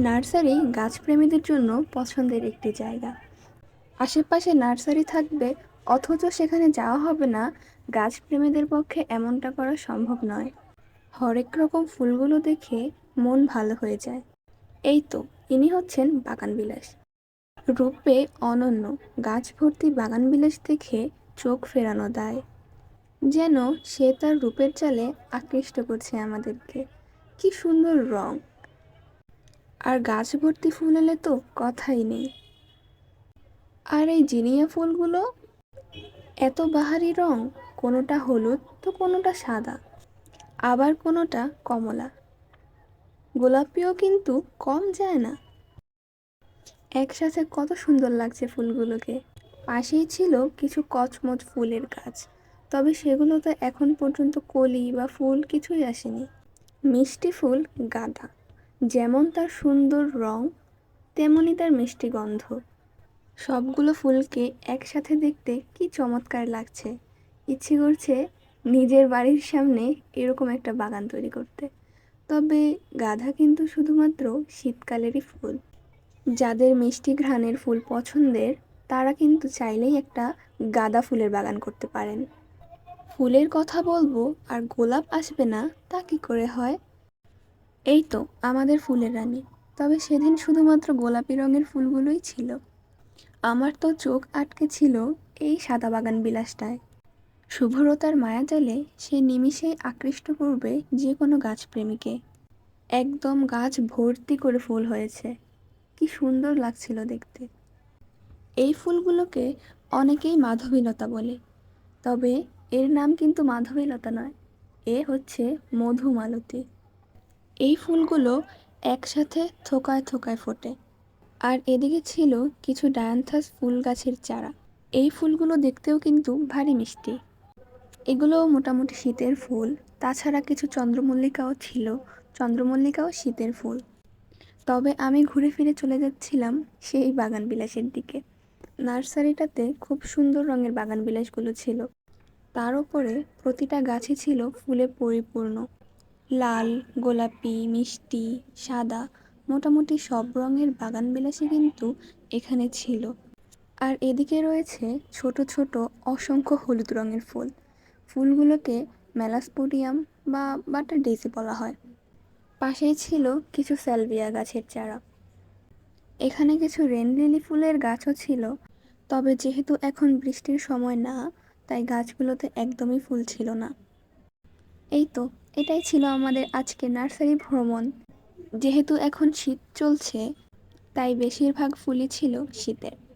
Nursery গাছপ্রেমীদের জন্য পছন্দের একটি জায়গা। আশেপাশে নার্সারি থাকবে, অথচ সেখানে যাওয়া হবে না, গাছপ্রেমীদের পক্ষে এমনটা করা সম্ভব নয়। হরেক রকম ফুলগুলো দেখে মন ভালো হয়ে যায়। এই তো, ইনি হচ্ছেন বাগানবিলাস রূপে অনন্য, গাছ ভর্তি বাগানবিলাস দেখে চোখ ফেরানো দায়। যেন সে তার রূপের জালে আকৃষ্ট করছে আমাদেরকে। কি সুন্দর রং! আর গাছ ভর্তি ফুল এলে তো কথাই নেই। আর এই জিনিয়া ফুলগুলো, এত বাহারি রং, কোনোটা হলুদ তো কোনোটা সাদা, আবার কোনোটা কমলা। গোলাপিও কিন্তু কম যায় না। একসাথে কত সুন্দর লাগছে ফুলগুলোকে। পাশেই ছিল কিছু কচমচ ফুলের গাছ, তবে সেগুলোতে এখন পর্যন্ত কলি বা ফুল কিছুই আসেনি। মিষ্টি ফুল গাঁদা। যেমন তার সুন্দর রং তেমনই তার মিষ্টি গন্ধ। সবগুলো ফুলকে একসাথে দেখতে কি চমৎকার লাগছে। ইচ্ছে করছে নিজের বাড়ির সামনে এরকম একটা বাগান তৈরি করতে। তবে গাধা কিন্তু শুধুমাত্র শীতকালেরই ফুল। যাদের মিষ্টি ঘ্রাণের ফুল পছন্দের, তারা কিন্তু চাইলেই একটা গাঁদা ফুলের বাগান করতে পারেন। ফুলের কথা বলব আর গোলাপ আসবে না, তা কি করে হয়? এই তো আমাদের ফুলের রানী। তবে সেদিন শুধুমাত্র গোলাপি রঙের ফুলগুলোই ছিল। আমার তো চোখ আটকে ছিল এই সাদা বাগান বিলাসটায়। শুভ্রতার মায়া মায়াজালে সে নিমিষেই আকৃষ্ট করবে যে কোনো গাছপ্রেমীকে একদম গাছ ভর্তি করে ফুল হয়েছে। কি সুন্দর লাগছিল দেখতে। এই ফুলগুলোকে অনেকেই মাধবীলতা বলে। তবে এর নাম কিন্তু মাধবীলতা নয়, এ হচ্ছে মধুমালতী। এই ফুলগুলো একসাথে থোকায় থোকায় ফোটে। আর এদিকে ছিল কিছু ডায়ান্থাস ফুল গাছের চারা। এই ফুলগুলো দেখতেও কিন্তু ভারী মিষ্টি। এগুলোও মোটামুটি শীতের ফুল। তাছাড়া কিছু চন্দ্রমল্লিকাও ছিল। চন্দ্রমল্লিকাও শীতের ফুল। তবে আমি ঘুরে ফিরে চলে যাচ্ছিলাম সেই বাগান বিলাসের দিকে। নার্সারিটাতে খুব সুন্দর রঙের বাগান বিলাসগুলো ছিল। তার উপরে প্রতিটা গাছে ছিল ফুলে পরিপূর্ণ। লাল, গোলাপি, মিষ্টি, সাদা, মোটামুটি সব রঙের বাগান বিলাসই কিন্তু এখানে ছিল। আর এদিকে রয়েছে ছোট ছোট অসংখ্য হলুদ রঙের ফুল। ফুলগুলোকে মেলাস্পোডিয়াম বা বাটার ডেসি বলা হয়। পাশেই ছিল কিছু স্যালভিয়া গাছের চারা। এখানে কিছু রেনলিলি ফুলের গাছও ছিল। তবে যেহেতু এখন বৃষ্টির সময় না, তাই গাছগুলোতে একদমই ফুল ছিল না। এই তো এটাই ছিল আমাদের আজকে নার্সারি ভ্রমণ। যেহেতু এখন শীত চলছে, তাই বেশিরভাগ ফুলই ছিল শীতের।